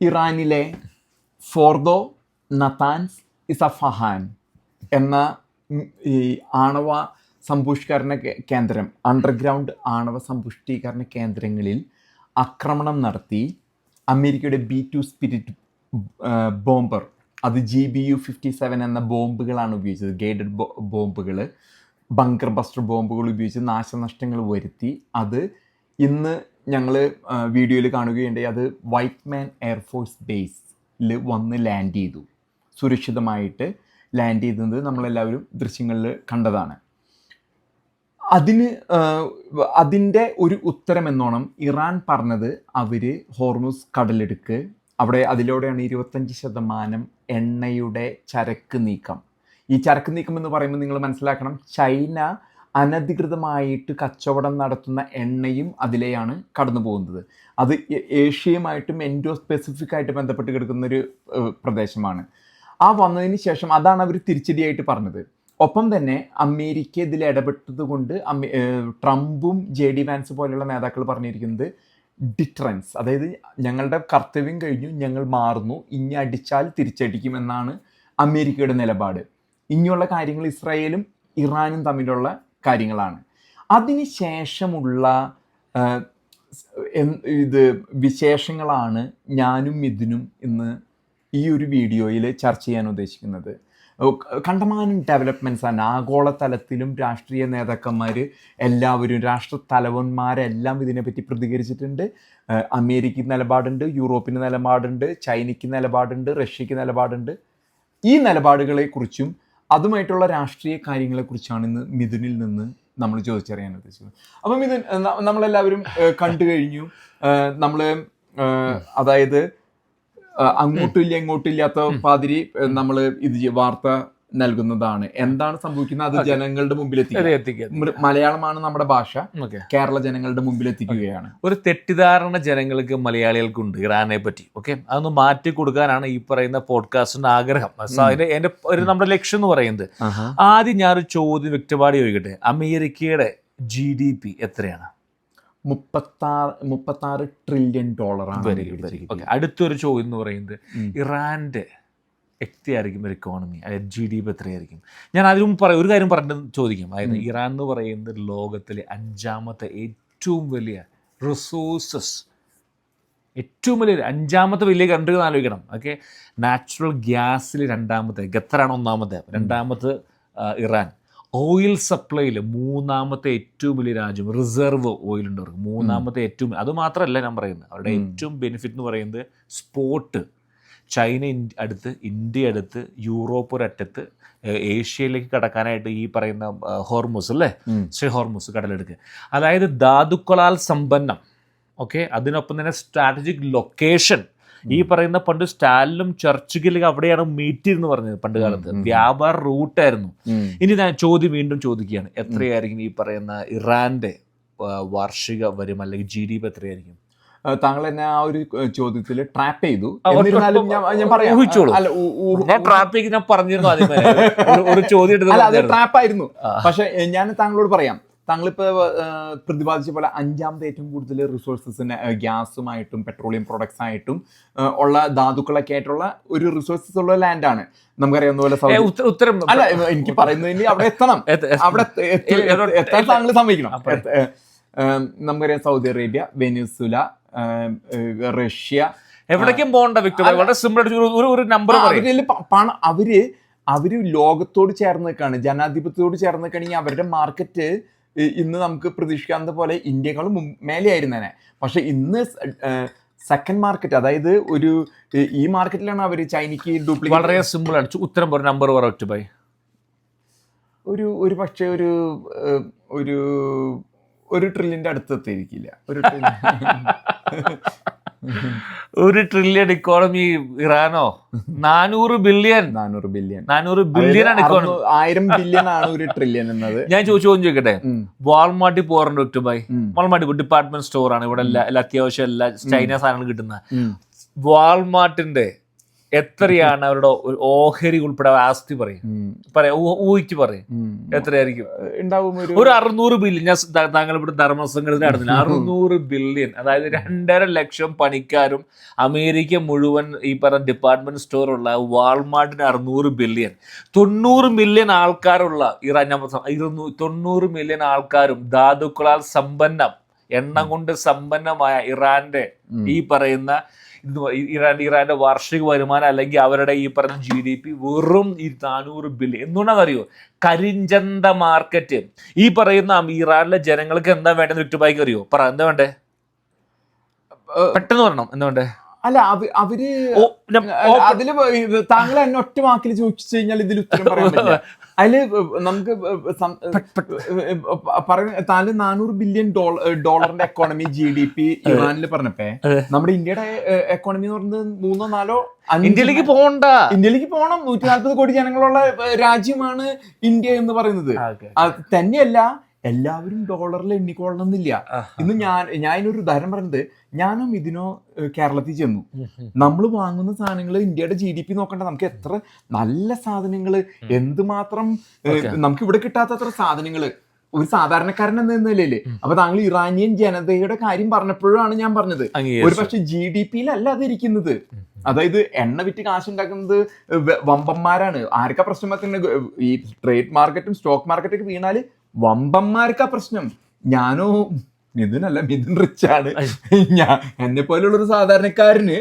ഇറാനിലെ Fordow Natanz ഇസഫഹാൻ എന്ന ഈ ആണവ സമ്പുഷ്കരണ കേന്ദ്രം അണ്ടർഗ്രൗണ്ട് ആണവ സമ്പുഷ്ടീകരണ കേന്ദ്രങ്ങളിൽ ആക്രമണം നടത്തി അമേരിക്കയുടെ ബി ടു സ്പിരിറ്റ് ബോംബർ അത് G B U fifty seven എന്ന ബോംബുകളാണ് ഉപയോഗിച്ചത്. ഗൈഡഡ് ബോംബുകൾ ബങ്കർ ബസ്റ്റർ ബോംബുകൾ ഉപയോഗിച്ച് നാശനഷ്ടങ്ങൾ വരുത്തി. അത് ഇന്ന് ഞങ്ങൾ വീഡിയോയിൽ കാണുകയുണ്ടായി. അത് വൈറ്റ് മാൻ എയർഫോഴ്സ് ബേസിൽ വന്ന് ലാൻഡ് ചെയ്തു. സുരക്ഷിതമായിട്ട് ലാൻഡ് ചെയ്തത് നമ്മളെല്ലാവരും ദൃശ്യങ്ങളിൽ കണ്ടതാണ്. അതിന് അതിന്റെ ഒരു ഉത്തരം എന്നോണം ഇറാൻ പറഞ്ഞത് അവർ ഹോർമുസ് കടലെടുക്ക്. അവിടെ അതിലൂടെയാണ് ഇരുപത്തഞ്ച് ശതമാനം എണ്ണയുടെ ചരക്ക് നീക്കം. ഈ ചരക്ക് നീക്കം എന്ന് പറയുമ്പോൾ നിങ്ങൾ മനസ്സിലാക്കണം ചൈന അനധികൃതമായിട്ട് കച്ചവടം നടത്തുന്ന എണ്ണയും അതിലെയാണ് കടന്നു പോകുന്നത്. അത് ഏഷ്യയുമായിട്ടും എൻഡോ സ്പെസിഫിക് ആയിട്ട് ബന്ധപ്പെട്ട് കിടക്കുന്ന ഒരു പ്രദേശമാണ്. ആ വന്നതിന് ശേഷം അതാണ് അവർ തിരിച്ചടിയായിട്ട് പറഞ്ഞത്. ഒപ്പം തന്നെ അമേരിക്ക ഇതിൽ ഇടപെട്ടത് കൊണ്ട് ട്രംപും ജെ ഡി വാൻസ് പോലെയുള്ള നേതാക്കൾ പറഞ്ഞിരിക്കുന്നത് ഡിറ്ററൻസ് അതായത് ഞങ്ങളുടെ കർത്തവ്യം കഴിഞ്ഞു ഞങ്ങൾ മാറുന്നു ഇനി അടിച്ചാൽ തിരിച്ചടിക്കും എന്നാണ് അമേരിക്കയുടെ നിലപാട്. ഇനിയുള്ള കാര്യങ്ങൾ ഇസ്രായേലും ഇറാനും തമ്മിലുള്ള കാര്യങ്ങളാണ്. അതിന് ശേഷമുള്ള ഇത് വിശേഷങ്ങളാണ് ഞാനും മിഥുനും ഇന്ന് ഈ ഒരു വീഡിയോയിൽ ചർച്ച ചെയ്യാൻ ഉദ്ദേശിക്കുന്നത്. കണ്ടമാനം ഡെവലപ്മെന്റ്സ് ആണ്. ആഗോളതലത്തിലും രാഷ്ട്രീയ നേതാക്കന്മാർ എല്ലാവരും രാഷ്ട്ര തലവന്മാരെല്ലാം ഇതിനെപ്പറ്റി പ്രതികരിച്ചിട്ടുണ്ട്. അമേരിക്കയ്ക്ക് നിലപാടുണ്ട് യൂറോപ്പിന് നിലപാടുണ്ട് ചൈനയ്ക്ക് നിലപാടുണ്ട് റഷ്യക്ക് നിലപാടുണ്ട്. ഈ നിലപാടുകളെക്കുറിച്ചും അതുമായിട്ടുള്ള രാഷ്ട്രീയ കാര്യങ്ങളെക്കുറിച്ചാണ് ഇന്ന് മിഥുനിൽ നിന്ന് നമ്മൾ ചോദിച്ചറിയാൻ ഉദ്ദേശിക്കുന്നത് അപ്പം മിഥുൻ നമ്മളെല്ലാവരും കണ്ടു കഴിഞ്ഞു. നമ്മൾ അതായത് അങ്ങോട്ടില്ല അങ്ങോട്ടും ഇല്ല ഇങ്ങോട്ടും ഇല്ലാത്ത പാതിരി നമ്മൾ ഇത് വാർത്ത നൽകുന്നതാണ്. എന്താണ് സംഭവിക്കുന്നത്? അത് ജനങ്ങളുടെ മുമ്പിൽ എത്തിക്കുക മലയാളമാണ് നമ്മുടെ ഭാഷ. കേരള ജനങ്ങളുടെ മുമ്പിൽ എത്തിക്കുകയാണ് ഒരു തെറ്റിദ്ധാരണ ജനങ്ങൾക്ക് മലയാളികൾക്കുണ്ട് ഇറാനെ പറ്റി ഓക്കെ? അതൊന്ന് മാറ്റി കൊടുക്കാനാണ് ഈ പറയുന്ന പോഡ്കാസ്റ്റിന്റെ ആഗ്രഹം. എന്റെ ഒരു നമ്മുടെ ലക്ഷ്യം എന്ന് പറയുന്നത്. ആദ്യം ഞാനൊരു ചോദ്യം വ്യക്തപാടി ചോദിക്കട്ടെ? അമേരിക്കയുടെ ജി ഡി പി എത്രയാണ്? മുപ്പത്താറ് മുപ്പത്താറ് ട്രില്യൺ ഡോളറാണ് അടുത്തൊരു ചോദ്യം എന്ന് പറയുന്നത് ഇറാന്റെ എത്രയായിരിക്കും ഒരു ഇക്കോണമി അതായത് ജി ഡി പി എത്രയായിരിക്കും. ഞാൻ അതിലും പറയും ഒരു കാര്യം പറഞ്ഞു ചോദിക്കാം. അതായത് ഇറാൻ എന്ന് പറയുന്നത് ലോകത്തിലെ അഞ്ചാമത്തെ ഏറ്റവും വലിയ റിസോഴ്സസ് ഏറ്റവും വലിയ അഞ്ചാമത്തെ വലിയ കൺട്രി എന്ന് ആലോചിക്കണം. ഓക്കെ നാച്ചുറൽ ഗ്യാസിൽ രണ്ടാമത്തെ ഖത്തറാണ് ഒന്നാമത്തെ രണ്ടാമത്തെ ഇറാൻ. ഓയിൽ സപ്ലൈയിൽ മൂന്നാമത്തെ ഏറ്റവും വലിയ രാജ്യം റിസർവ് ഓയിൽ ഉണ്ട് അവർക്ക്. മൂന്നാമത്തെ ഏറ്റവും അത് മാത്രമല്ല ഞാൻ പറയുന്നത്. അവരുടെ ഏറ്റവും ബെനിഫിറ്റ് എന്ന് പറയുന്നത് സ്പോർട്ട് ചൈന അടുത്ത് ഇന്ത്യ അടുത്ത് യൂറോപ്പ് ഒരറ്റത്ത് ഏഷ്യയിലേക്ക് കടക്കാനായിട്ട് ഈ പറയുന്ന ഹോർമുസ് അല്ലേ? ശ്രീ ഹോർമുസ് കടലെടുക്ക്. അതായത് ധാതുക്കളാൽ സമ്പന്നം. ഓക്കെ? അതിനൊപ്പം തന്നെ സ്ട്രാറ്റജിക് ലൊക്കേഷൻ. ഈ പറയുന്ന പണ്ട് സ്റ്റാലിനും ചർച്ചുകളിലും അവിടെയാണ് മീറ്റ് എന്ന് പറഞ്ഞത് പണ്ട് കാലത്ത്. വ്യാപാര റൂട്ടായിരുന്നു ഇനി ഞാൻ ചോദ്യം വീണ്ടും ചോദിക്കുകയാണ്. എത്രയായിരിക്കും ഈ പറയുന്ന ഇറാന്റെ വാർഷിക വരും അല്ലെങ്കിൽ ജി ഡി പി എത്രയായിരിക്കും? താങ്കൾ എന്നെ ആ ഒരു ചോദ്യത്തിൽ ട്രാപ്പ് ചെയ്തു. എന്നിരുന്നാലും ഞാൻ ഞാൻ പറയാം. അല്ല ഞാൻ ട്രാപ്പിക്ക് ഞാൻ പറഞ്ഞിരുന്നു. ഒരു- ചോദ്യം എടുത്ത് അല്ല അത് പറഞ്ഞായിരുന്നു. ട്രാപ്പ് ആയിരുന്നു. പക്ഷെ ഞാൻ താങ്കളോട് പറയാം. താങ്കളിപ്പോ പ്രതിപാദിച്ച പോലെ അഞ്ചാമത്തെ ഏറ്റവും കൂടുതൽ റിസോഴ്സസിന് ഗ്യാസുമായിട്ടും പെട്രോളിയം പ്രൊഡക്ട്സ് ആയിട്ടും ഉള്ള ധാതുക്കളൊക്കെ ആയിട്ടുള്ള ഒരു റിസോഴ്സസ് ഉള്ള ലാൻഡാണ് നമുക്കറിയാവുന്ന പോലെ ഉത്തരം അല്ല എനിക്ക് പറയുന്നതിന് അവിടെ എത്തണം. അവിടെ എത്താൻ താങ്കൾ സമ്മതിക്കണം. നമുക്കറിയാം സൗദി അറേബ്യ വെനിസുല റഷ്യ. എവിടേക്കും പോകണ്ട വിക്ടർ? വളരെ സിമ്പിൾ ഒരു- ഒരു നമ്പർ പണം അവർ അവർ ലോകത്തോട് ചേർന്ന് നിൽക്കുകയാണ് ജനാധിപത്യത്തോട് ചേർന്ന് നിൽക്കുകയാണെങ്കിൽ അവരുടെ മാർക്കറ്റ് ഇന്ന് നമുക്ക് പ്രതീക്ഷിക്കാവുന്ന പോലെ ഇന്ത്യക്കാളും മേലെയായിരുന്നേനെ. പക്ഷെ ഇന്ന് സെക്കൻഡ് മാർക്കറ്റ് അതായത് ഒരു ഈ- മാർക്കറ്റിലാണ് അവർ ചൈനയ്ക്ക് വളരെ സിമ്പിൾ ആണ്. ഉത്തരം പറ നമ്പർ പറ ബൈ ഒരു ഒരു പക്ഷേ ഒരു ഒരു ഒരു ട്രില്യന്റെ അടുത്തെത്തിയിരിക്കില്ല. ഒരു ഒരു ട്രില്യൺ ഇക്കോണമി ഇറാനോ? നാനൂറ് ബില്യൺ നാനൂറ് ബില്യൺ നാനൂറ് ബില്യൺ ആണ് ഇക്കോണമി ആയിരം ബില്യൺ ആണ് ഒരു ട്രില്യൺ എന്നത്. ഞാൻ ചോദിച്ചു ചോദിക്കട്ടെ? വാൾമാർട്ടിൽ പോകാറുണ്ട് ഒറ്റ ബൈ ഉം, വാൾമാർട്ട് ഡിപ്പാർട്ട്മെന്റ് സ്റ്റോർ ആണ്. ഇവിടെ എല്ലാ എല്ലാ അത്യാവശ്യം എല്ലാ ചൈന സാധനങ്ങൾ കിട്ടുന്ന. വാൾമാർട്ടിന്റെ എത്രയാണ് അവരുടെ ഓഹരി ഉൾപ്പെടെ ആസ്തി പറയും. പറയാം ഊഹിച്ച് പറയും. എത്രയായിരിക്കും? ഒരു അറുന്നൂറ് ബില്യൺ. ഞാൻ താങ്കൾ ഇവിടെ ധർമ്മസംഘടന നടന്നില്ല അറുന്നൂറ് ബില്യൺ. അതായത് രണ്ടര ലക്ഷം പണിക്കാരും അമേരിക്ക മുഴുവൻ ഈ പറഞ്ഞ ഡിപ്പാർട്ട്മെന്റ് സ്റ്റോറുള്ള വാൾമാർട്ടിന് അറുന്നൂറ് ബില്യൺ. തൊണ്ണൂറ് മില്യൺ ആൾക്കാരുള്ള ഇറാൻ തൊണ്ണൂറ് മില്യൺ ആൾക്കാരും ധാതുക്കളാൽ സമ്പന്നം എണ്ണം കൊണ്ട് സമ്പന്നമായ ഇറാന്റെ ഈ പറയുന്ന ഇറാൻ ഇറാന്റെ വാർഷിക വരുമാനം അല്ലെങ്കിൽ അവരുടെ ഈ പറയുന്ന ജി ഡി പി വെറും ഈ നാനൂറ് ബില്യൺ എന്തുകൊണ്ടാണെന്ന് അറിയോ കരിഞ്ചന്ത മാർക്കറ്റ് ഈ പറയുന്ന ഇറാനിലെ ജനങ്ങൾക്ക് എന്താ വേണ്ടത് വിട്ടുപായിക്ക് അറിയോ? പറ എന്താ വേണ്ടേ? പെട്ടെന്ന് പറയണം എന്താ വേണ്ടേ? അല്ല അവർ അതിൽ താങ്കൾ എന്നെ ഒറ്റ വാക്കിൽ ചോദിച്ചു കഴിഞ്ഞാൽ ഇതിൽ ഉത്തരം പറയാൻ അതിൽ നമുക്ക് പറയുന്ന താങ്കൾ നാനൂറ് ബില്യൺ ഡോളറിന്റെ എക്കോണമി ജി ഡി പി ഇറാനിൽ പറഞ്ഞപ്പേ. നമ്മുടെ ഇന്ത്യയുടെ എക്കോണമി എന്ന് പറയുന്നത് മൂന്നോ നാലോ ഇന്ത്യയിലേക്ക് പോകണ്ട. ഇന്ത്യയിലേക്ക് പോകണം. നൂറ്റി നാൽപ്പത് കോടി ജനങ്ങളുള്ള രാജ്യമാണ് ഇന്ത്യ എന്ന് പറയുന്നത്. തന്നെയല്ല എല്ലാവരും ഡോളറിൽ എണ്ണിക്കൊള്ളണമെന്നില്ല. ഇന്ന് ഞാൻ ഞാൻ ഇതിനൊരു ഉദാഹരണം പറഞ്ഞത്. ഞാനും ഇതിനോ കേരളത്തിൽ ചെന്നു. നമ്മൾ വാങ്ങുന്ന സാധനങ്ങൾ ഇന്ത്യയുടെ ജി ഡി പി നോക്കണ്ട. നമുക്ക് എത്ര നല്ല സാധനങ്ങൾ എന്തുമാത്രം നമുക്ക് ഇവിടെ കിട്ടാത്തത്ര സാധനങ്ങൾ. ഒരു സാധാരണക്കാരൻ എന്ന നിലയിലെ അപ്പൊ താങ്കൾ ഇറാനിയൻ ജനതയുടെ കാര്യം പറഞ്ഞപ്പോഴാണ് ഞാൻ പറഞ്ഞത്. ഒരു പക്ഷെ ജി ഡി പിയിലല്ല അത് ഇരിക്കുന്നത് അതായത് എണ്ണ വിറ്റ് കാശുണ്ടാക്കുന്നത് വമ്പന്മാരാണ്. ആർക്കാ പ്രശ്നം വെക്കുന്നത് ഈ ട്രേഡ് മാർക്കറ്റും സ്റ്റോക്ക് മാർക്കറ്റൊക്കെ വീണാൽ വമ്പന്മാർക്കാ പ്രശ്നം. ഞാനോ മിഥുനല്ല മിഥുൻ റിച്ചാണ് ഞാൻ എന്നെ പോലെയുള്ള ഒരു സാധാരണക്കാരന്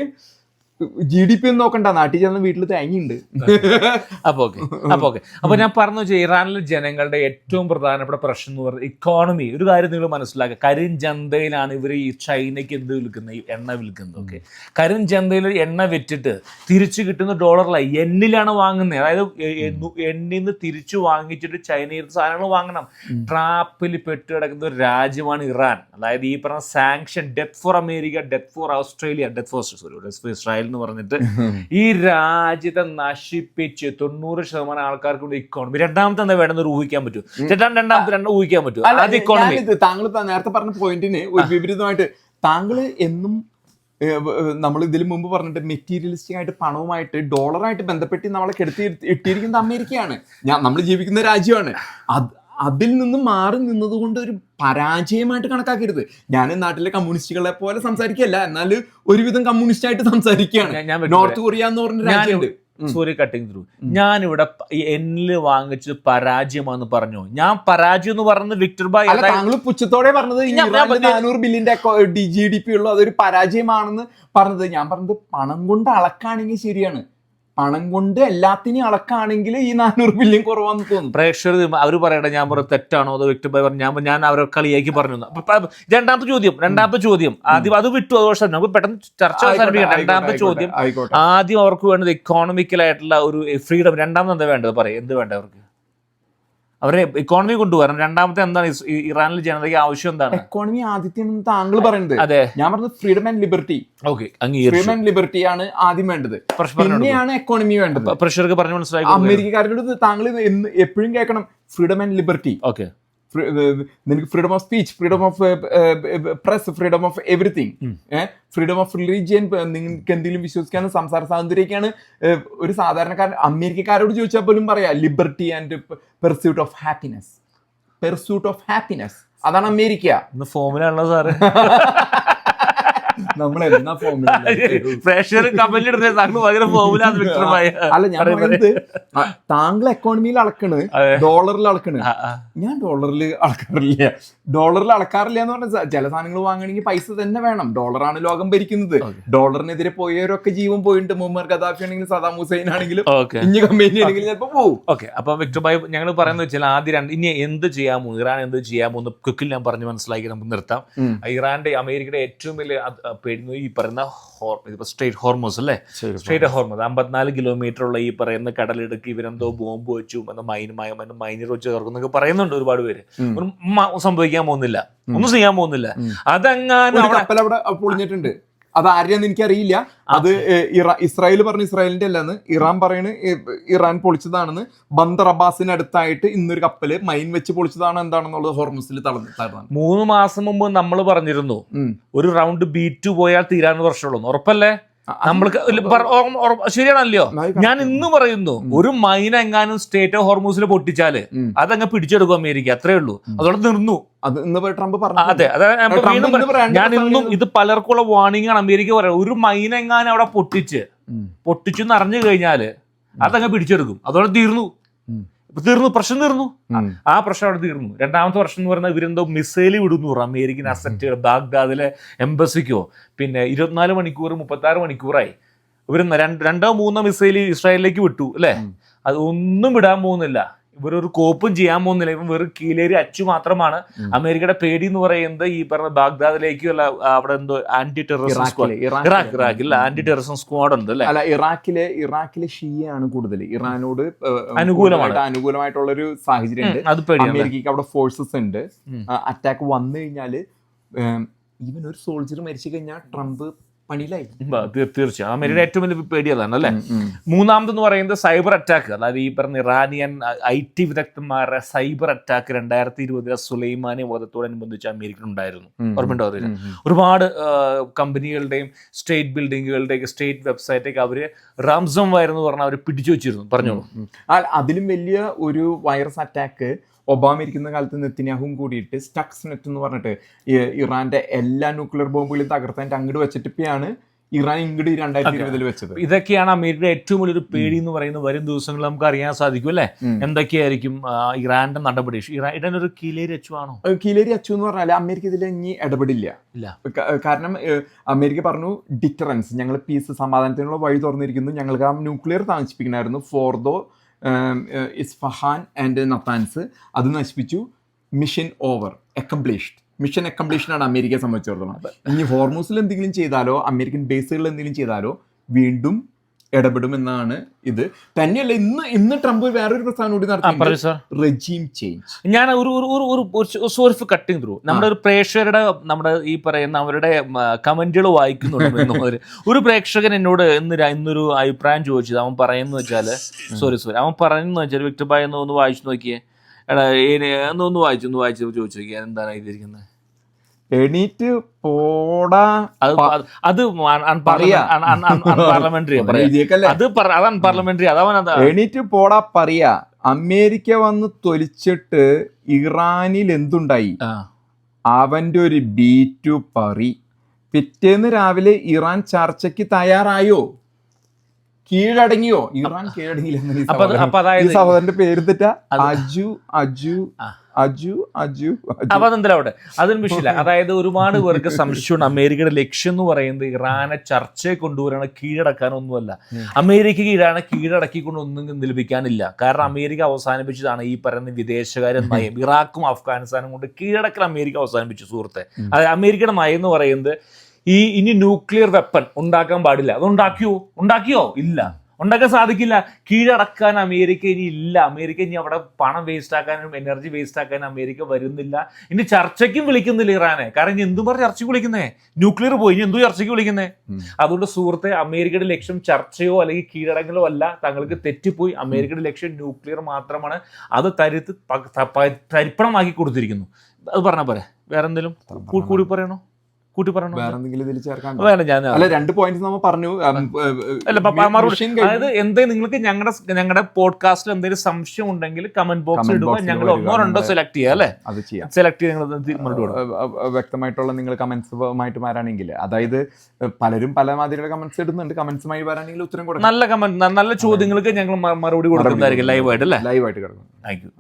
ജി ഡി പി ഒന്നും നോക്കണ്ട. നാട്ടിൽ ചെന്ന വീട്ടിൽ തേങ്ങയുണ്ട്. അപ്പൊ ഓക്കെ. അപ്പൊ ഓക്കെ. അപ്പൊ ഞാൻ പറഞ്ഞു വെച്ചാൽ ഇറാനിലെ ജനങ്ങളുടെ ഏറ്റവും പ്രധാനപ്പെട്ട പ്രശ്നം എന്ന് പറയുന്നത് ഇക്കോണമി ഒരു കാര്യം നിങ്ങൾ മനസ്സിലാക്കുക. കരിഞ്ചന്തയിലാണ് ഇവർ ഈ ചൈനയ്ക്ക് എന്ത് വിൽക്കുന്നത് ഈ എണ്ണ വിൽക്കുന്നത്. ഓക്കെ. കരിഞ്ചന്തയിൽ എണ്ണ വെച്ചിട്ട് തിരിച്ചു കിട്ടുന്ന ഡോളറില എണ്ണിലാണ് വാങ്ങുന്നത്. അതായത് എണ്ണിൽ നിന്ന് തിരിച്ചു വാങ്ങിച്ചിട്ട് ചൈനയിൽ സാധനങ്ങൾ വാങ്ങണം. ട്രാപ്പിൽ പെട്ട് കിടക്കുന്ന ഒരു രാജ്യമാണ് ഇറാൻ. അതായത് ഈ പറഞ്ഞ sanction death for America death for Australia death for sorry death for Israel എന്ന് പറഞ്ഞിട്ട് ഈ രാജ്യത്തെ നശിപ്പിച്ച് തൊണ്ണൂറ് ശതമാനം ആൾക്കാർക്ക് കൊണ്ട് ഇക്കോണമി രണ്ടാമത്തെ എന്താ വേണമെന്ന് ഊഹിക്കാൻ പറ്റും. രണ്ടാം രണ്ടാമത്തെ രണ്ട് ഊഹിക്കാൻ പറ്റും. അത് ഇക്കോണമി താങ്കൾ നേരത്തെ പറഞ്ഞ പോയിന്റിന് ഒരു വിപരീതമായിട്ട് താങ്കൾ എന്നും നമ്മൾ ഇതിൽ മുമ്പ് പറഞ്ഞിട്ട് മെറ്റീരിയലിസ്റ്റിക് ആയിട്ട് പണവുമായിട്ട് ഡോളറായിട്ട് ബന്ധപ്പെട്ട് നമ്മളെ കെടുത്തി ഇട്ടിരിക്കുന്നത് അമേരിക്കയാണ്. ഞാൻ നമ്മൾ ജീവിക്കുന്ന രാജ്യമാണ്. അത് അതിൽ നിന്ന് മാറി നിന്നതുകൊണ്ട് ഒരു പരാജയമായിട്ട് കണക്കാക്കരുത്. ഞാൻ നാട്ടിലെ കമ്മ്യൂണിസ്റ്റുകളെ പോലെ സംസാരിക്കുകയല്ല. എന്നാൽ ഒരുവിധം കമ്മ്യൂണിസ്റ്റ് ആയിട്ട് സംസാരിക്കുകയാണ് നോർത്ത് കൊറിയ എന്ന് പറഞ്ഞ രാജ്യമുണ്ട്. സോറി കട്ടിങ് ത്രൂ ഞാൻ ഇവിടെ എന്നിൽ വാങ്ങിച്ചത് പരാജയമാന്ന് പറഞ്ഞു? ഞാൻ പരാജയം എന്ന് പറഞ്ഞത് വിക്ടർ ബായ് താങ്കൾ പുച്ഛത്തോടെ പറഞ്ഞത് നാനൂറ് ബില്യന്റെ ജി ഡി പി ഉള്ളു അതൊരു പരാജയമാണെന്ന് പറഞ്ഞത്. ഞാൻ പറഞ്ഞത് പണം കൊണ്ട് അളക്കാണെങ്കിൽ ശരിയാണ്. പണം കൊണ്ട് എല്ലാത്തിനെയും അളക്കാണെങ്കിൽ ഈ നാനൂറ് ബില്യൺ കുറവാന്ന് തോന്നുന്നു പ്രേക്ഷകർ അവർ പറയട്ടെ ഞാൻ പറഞ്ഞത് തെറ്റാണോ അതോ ബായ് പറഞ്ഞു ഞാൻ ഞാൻ അവരെ കളിയാക്കി പറഞ്ഞു. രണ്ടാമത്തെ ചോദ്യം രണ്ടാമത്തെ ചോദ്യം. ആദ്യം അത് വിട്ടു അതോ പക്ഷേ നമുക്ക് പെട്ടെന്ന് ചർച്ച അവസാനിപ്പിക്കാം. രണ്ടാമത്തെ ചോദ്യം ആദ്യം അവർക്ക് വേണ്ടത് ഇക്കോണമിക്കലായിട്ടുള്ള ഒരു ഫ്രീഡം രണ്ടാമത് എന്താ വേണ്ടത്? പറയും എന്ത് വേണ്ട അവർക്ക്? അവരെ ഇക്കോണമി കൊണ്ടുവരണം രണ്ടാമത്തെ എന്താണ്? ഇറാനിൽ ഇറാനിലെ ജനതയ്ക്ക് ആവശ്യം എന്താണ്? എക്കോണമി ആദ്യത്തെ താങ്കൾ പറയുന്നത്. അതെ. ഞാൻ പറഞ്ഞത് freedom and liberty okay freedom and liberty ആണ് ആദ്യം വേണ്ടത്. പിന്നെയാണ് എക്കോണമി വേണ്ടത്. പ്രഷർക്ക് പറഞ്ഞു മനസ്സിലാക്കി അമേരിക്കക്കാരോട് താങ്കൾ എപ്പോഴും കേൾക്കണം ഫ്രീഡം ആൻഡ് ലിബർട്ടി ഓക്കെ. നിനക്ക് freedom of speech freedom of press freedom of everything freedom of religion നിങ്ങൾക്ക് എന്തെങ്കിലും വിശ്വസിക്കാനും സംസാര സ്വാതന്ത്ര്യമൊക്കെയാണ് ഒരു സാധാരണക്കാരൻ അമേരിക്കക്കാരോട് ചോദിച്ചാൽ പോലും പറയാം liberty and pursuit of happiness pursuit of happiness അതാണ് അമേരിക്ക. ഫോമിലാണല്ലോ സാറ്. നമ്മൾ എന്നാ ഫോമിൽ പ്രഷർ താങ്കൾ ഭയങ്കര ഫോമിലാണ് വിക്ടർമായ അല്ല ഞാൻ പറയുന്നത് താങ്കൾ എക്കോണമിയിൽ അളക്കണ് ഡോളറിൽ അളക്കണ്. ഞാൻ ഡോളറിൽ അളക്കാറില്ല. ഡോളറിൽ അളക്കാറില്ല എന്ന് പറഞ്ഞാൽ ചില സാധനങ്ങൾ വാങ്ങണമെങ്കിൽ പൈസ തന്നെ വേണം. ഡോളറാണ് ലോകം ഭരിക്കുന്നത്. ഡോളറിനെതിരെ പോയവരൊക്കെ ജീവൻ പോയിട്ടുണ്ട്. മുഹമ്മദ് ഖദാഫി ആണെങ്കിലും സദാം ഹുസൈൻ ആണെങ്കിലും. ഓക്കെ. കമ്പനി ആണെങ്കിലും ചിലപ്പോ പോകും ഓക്കെ അപ്പൊ വിക്ടർ ഭായ് ഞങ്ങൾ പറയുന്നത് വെച്ചാൽ ആദ്യ രണ്ട് ഇനി എന്ത് ചെയ്യാമോ ഇറാൻ എന്ത് ചെയ്യാമോ എന്ന് ക്വിക്കിൽ ഞാൻ പറഞ്ഞു മനസ്സിലാക്കി നമുക്ക് നിർത്താം. ഇറാന്റെ അമേരിക്കയുടെ ഏറ്റവും വലിയ പേടുന്നു ഈ പറയുന്ന സ്ട്രേറ്റ് ഹോർമോസ് അല്ലേ? സ്ട്രേറ്റ് ഹോർമോസ് അമ്പത്തിനാല് കിലോമീറ്റർ ഉള്ള ഈ പറയുന്ന കടലിടുക്ക് ഇവരെന്തോ ബോംബ് വെച്ചു എന്ന മൈൻ മൈനർ വെച്ച് ചേർക്കുന്നൊക്കെ പറയുന്നുണ്ട് ഒരുപാട് പേര്. ഒന്നും സംഭവിക്കാൻ പോകുന്നില്ല. ഒന്നും ചെയ്യാൻ പോകുന്നില്ല. അതെങ്ങാനും അത് ആരെയാന്ന് എനിക്കറിയില്ല. അത് ഇറാ- ഇസ്രായേൽ പറഞ്ഞ ഇസ്രായേലിന്റെ അല്ലെന്ന്. ഇറാൻ പറയുന്നത് ഇറാൻ പൊളിച്ചതാണെന്ന്. ബന്ദർ അബ്ബാസിന് അടുത്തായിട്ട് ഇന്നൊരു കപ്പൽ മൈൻ വെച്ച് പൊളിച്ചതാണ് എന്താണെന്നുള്ളത് ഹോർമസിൽ തളർന്നു മൂന്ന് മാസം മുമ്പ് നമ്മൾ പറഞ്ഞിരുന്നു. ഒരു റൗണ്ട് ബി ടു പോയാൽ തീരാന്ന് പ്രശ്നമുള്ളൂ ഉറപ്പല്ലേ? ഓ- ശരിയാണല്ലോ ഞാൻ ഇന്ന് പറയുന്നു ഒരു മൈന എങ്ങാനും സ്റ്റേറ്റ് ഓഫ് ഹോർമൂസിൽ പൊട്ടിച്ചാൽ. അതങ്ങ് പിടിച്ചെടുക്കും അമേരിക്ക അത്രേ ഉള്ളൂ. അതോടെ നിർന്നു. അത് ഇന്ന് ട്രംപ് പറഞ്ഞു അതെ. ഞാൻ ഇന്ന് ഇത് പലർക്കുള്ള വാണിംഗ് ആണ് അമേരിക്ക പറയുന്നത്. ഒരു മൈന എങ്ങാനും അവിടെ പൊട്ടിച്ച്. പൊട്ടിച്ചു എന്ന് അറിഞ്ഞു കഴിഞ്ഞാൽ അതങ്ങ് പിടിച്ചെടുക്കും. അതോടെ തീർന്നു. തീർന്നു പ്രശ്നം തീർന്നു. ആ പ്രശ്നം അവിടെ തീർന്നു. രണ്ടാമത്തെ പ്രശ്നം എന്ന് പറയുന്നത് ഇവരെന്തോ മിസൈൽ വിടുന്നു അമേരിക്കൻ അസറ്റുകൾ ബാഗ്ദാദിലെ എംബസിക്കോ. പിന്നെ ഇരുപത്തിനാല് മണിക്കൂർ മുപ്പത്താറ് മണിക്കൂറായി. ഇവർ രണ്ട് മൂന്നോ മിസൈൽ ഇസ്രായേലിലേക്ക് വിട്ടു അല്ലേ? അതൊന്നും അത് ഒന്നും വിടാൻ പോകുന്നില്ല. ഇവരൊരു കോപ്പും ചെയ്യാൻ പോകുന്നില്ല. ഇവൻ വെറും കീലേരി അച്ചു മാത്രമാണ്. അമേരിക്കയുടെ പേടി എന്ന് പറയുന്നത് ഈ പറഞ്ഞ ബാഗ്ദാദിലേക്കുള്ള അവിടെ എന്തോ ആന്റി ടെററിസം സ്ക്വാഡ് ഇറാഖ് ഇറാഖിൽ ആന്റി ടെററിസം സ്ക്വാഡ് ഉണ്ട് അല്ലെ? അല്ല ഇറാഖിലെ ഇറാഖിലെ ഷിയാണ് കൂടുതൽ. ഇറാനോട് അനുകൂലമാണ്. അനുകൂലമായിട്ടുള്ള ഒരു സാഹചര്യം ഉണ്ട് അത് പേടി അമേരിക്കക്ക് അവിടെ ഫോഴ്സസ് ഉണ്ട്. അറ്റാക്ക് വന്നു കഴിഞ്ഞാൽ ഈവൻ ഒരു സോൾജർ മരിച്ചു കഴിഞ്ഞാൽ ട്രംപ് പണിയിലായി തീർച്ചയായും. അമേരിക്കയുടെ ഏറ്റവും വലിയ പേടി അതാണ് അല്ലേ. മൂന്നാമതെന്ന് പറയുന്നത് സൈബർ അറ്റാക്ക്. അതായത് ഈ പറഞ്ഞ ഇറാനിയൻ ഐ ടി വിദഗ്ധന്മാരുടെ സൈബർ അറ്റാക്ക് രണ്ടായിരത്തി ഇരുപതിലെ സുലൈമാനി വധത്തോടനുബന്ധിച്ച് അമേരിക്കൻ ഉണ്ടായിരുന്നു ഓർമ്മയുണ്ടോ ഉം. ഒരുപാട് കമ്പനികളുടെയും സ്റ്റേറ്റ് ബിൽഡിങ്ങുകളുടെയും സ്റ്റേറ്റ് വെബ്സൈറ്റൊക്കെ അവർ റാംസം വയർ എന്ന് പറഞ്ഞാൽ അവർ പിടിച്ചു വെച്ചിരുന്നു. പറഞ്ഞോളൂ. അതിലും വലിയ ഒരു വൈറസ് അറ്റാക്ക് ഒബാമ ഇരിക്കുന്ന കാലത്ത് നെത്തിനാഹും കൂടിയിട്ട് സ്റ്റക്സ് നെറ്റ് എന്ന് പറഞ്ഞിട്ട് ഇറാന്റെ എല്ലാ ന്യൂക്ലിയർ ബോംബുകളും തകർത്താൻ അങ്ങോട്ട് വെച്ചിട്ട് ഇപ്പോഴാണ് ഇറാൻ ഇങ്ങോട്ട് രണ്ടായിരത്തി ഇരുപതിൽ വെച്ചത്. ഇതൊക്കെയാണ് അമേരിക്കയുടെ ഏറ്റവും വലിയൊരു പേടി എന്ന് പറയുന്നത് വരും ദിവസങ്ങളിൽ നമുക്ക് അറിയാൻ സാധിക്കും അല്ലെ. എന്തൊക്കെയായിരിക്കും ഇറാന്റെ നടപടി? ഇറാൻ ഇറാൻ ഒരു കീലേരി അച്ചു ആണോ കീലേരി അച്ചു എന്ന് പറഞ്ഞാൽ അമേരിക്ക ഇതിൽ ഇനി ഇടപെടില്ല. ഇല്ല. കാരണം അമേരിക്ക പറഞ്ഞു ഡിറ്ററൻസ് ഞങ്ങൾ പീസ് സമാധാനത്തിനുള്ള വഴി തുറന്നിരിക്കുന്നു. ഞങ്ങൾക്ക് ആ ന്യൂക്ലിയർ താമസിപ്പിക്കണമായിരുന്നു. ഫോർദോ ഇസ്ഫഹാൻ ആൻഡ് നത്താൻസ് അത് നശിപ്പിച്ചു. Mission over accomplished mission accomplished ആണ് അമേരിക്കയെ സംബന്ധിച്ചിടത്തോളം. ഇനി ഹോർമൂസിൽ എന്തെങ്കിലും ചെയ്താലോ അമേരിക്കൻ ബേസുകളിൽ എന്തെങ്കിലും ചെയ്താലോ വീണ്ടും ഇടപെടുമെന്നാണ് ഇത്. തന്നെയല്ല ഇന്ന് ഇന്ന് ട്രംപ് വേറൊരു പ്രസ്താവന കൂടി നടത്തി റെജീം ചേഞ്ച്. ഞാൻ ഒരു ഒരു ഒരു സോർഫ് കട്ടിങ് ത്രൂ. നമ്മുടെ ഒരു പ്രേക്ഷകരുടെ നമ്മുടെ ഈ പറയുന്ന അവരുടെ കമന്റുകൾ വായിക്കുന്നുണ്ട് ഒരു പ്രേക്ഷകൻ എന്നോട് ഇന്ന് ഇന്നൊരു അഭിപ്രായം ചോദിച്ചത്. അവൻ പറയുന്നത് വെച്ചാൽ സോറി സോറി അവൻ പറയുന്നത് വെച്ചാൽ വിക്ടർ ബായ് ഒന്ന് വായിച്ചു നോക്കിയേ. എടാ ഒന്ന് വായിച്ചു ഒന്ന് വായിച്ചു ചോദിച്ചു നോക്കിയാൽ എന്താണ് എഴുതിയിരിക്കുന്നത് എണീറ്റ് പോടാ. അത് അൺപാർലമെന്ററി അത് അത് പറയാ. പാർലമെന്ററി എഴുതിയേക്കല്ലേ അത് പറ- അതാണ് പാർലമെന്ററി. അതവൻ അത്. എണീറ്റ് പോടാ പറയ. അമേരിക്ക വന്ന് തൊലിച്ചിട്ട് ഇറാനിൽ എന്തുണ്ടായി. അവന്റെ ഒരു ബീറ്റു പറി. പിറ്റേന്ന് രാവിലെ ഇറാൻ ചർച്ചയ്ക്ക് തയ്യാറായോ? കീഴടങ്ങിയോ? ഇറാൻ കീഴടങ്ങിയില്ല അപ്പൊ അതായത് സഹോദരന്റെ പേര് തെറ്റാ അജു അജു. അജു അജു അപ്പൊ അതെന്താ അതൊന്നും വിഷയമില്ല. അതായത് ഒരുപാട് പേർക്ക് സംശയമുണ്ട് അമേരിക്കയുടെ ലക്ഷ്യം എന്ന് പറയുന്നത് ഇറാനെ ചർച്ചയെ കൊണ്ടുവരാണ് കീഴടക്കാനൊന്നുമല്ല. അമേരിക്കയ്ക്ക് ഇറാനെ കീഴടക്കിക്കൊണ്ട് ഒന്നും നിലപിക്കാനില്ല. കാരണം അമേരിക്ക അവസാനിപ്പിച്ചതാണ് ഈ പറയുന്ന വിദേശകാര്യ നയം. ഇറാഖും അഫ്ഗാനിസ്ഥാനും കൊണ്ട് കീഴടക്കൽ അമേരിക്ക അവസാനിപ്പിച്ചു സുഹൃത്തെ. അതായത് അമേരിക്കയുടെ നയം എന്ന് പറയുന്നത് ഈ ഇനി ന്യൂക്ലിയർ വെപ്പൺ ഉണ്ടാക്കാൻ പാടില്ല. അത് ഉണ്ടാക്കിയോ? ഉണ്ടാക്കിയോ? ഇല്ല. ഉണ്ടാക്കാൻ സാധിക്കില്ല. കീഴടക്കാൻ അമേരിക്ക ഇനി ഇല്ല. അമേരിക്ക ഇനി അവിടെ പണം വേസ്റ്റ് ആക്കാനും എനർജി വേസ്റ്റ് ആക്കാനും അമേരിക്ക വരുന്നില്ല. ഇനി ചർച്ചയ്ക്കും വിളിക്കുന്നില്ല ഇറാനെ. കാരണം ഇനി എന്തും പറഞ്ഞ് ചർച്ചയ്ക്ക് വിളിക്കുന്നേ? ന്യൂക്ലിയർ പോയി. ഇനി എന്തു ചർച്ചയ്ക്ക് വിളിക്കുന്നേ? അതുകൊണ്ട് സുഹൃത്തെ അമേരിക്കയുടെ ലക്ഷ്യം ചർച്ചയോ അല്ലെങ്കിൽ കീഴടങ്ങലോ അല്ല. തങ്ങൾക്ക് തെറ്റിപ്പോയി. അമേരിക്കയുടെ ലക്ഷ്യം ന്യൂക്ലിയർ മാത്രമാണ്. അത് തരുത്ത് തരിപ്പണമാക്കി കൊടുത്തിരിക്കുന്നു. അത് പറഞ്ഞ പോലെ വേറെന്തെങ്കിലും കൂടി പറയണോ? കൂട്ടി പറയണോ? വേറെ എന്തെങ്കിലും ഇതിൽ ചേർക്കാൻ വേണ്ട ഞാൻ അല്ല രണ്ട് നമ്മൾ പറഞ്ഞു. അല്ല മറുപടി. അതായത് എന്തെങ്കിലും നിങ്ങൾക്ക് ഞങ്ങളുടെ ഞങ്ങളുടെ പോഡ്കാസ്റ്റിൽ എന്തെങ്കിലും സംശയം ഉണ്ടെങ്കിൽ കമന്റ് ബോക്സ് ഇടുക. ഞങ്ങൾ ഒന്നോ രണ്ടോ സെലക്ട് ചെയ്യുക അല്ലേ? അത് ചെയ്യാം. സെലക്ട് ചെയ്ത് വ്യക്തമായിട്ടുള്ള നിങ്ങൾ കമന്റ്സുമായിട്ട് വരാണെങ്കിൽ. അതായത് പലരും പല മാതിരിയുടെ കമന്റ്സ് ഇടുന്നുണ്ട്. കമന്റ്സുമായി വരാണെങ്കിൽ ഉത്തരം കൊടുക്കും. നല്ല കമന്റ് നല്ല ചോദ്യങ്ങൾക്ക് ഞങ്ങൾ മറുപടി കൊടുക്കുന്നതായിരിക്കും ലൈവായിട്ട് അല്ലേ? ലൈവായിട്ട് കിടക്കും. Thank you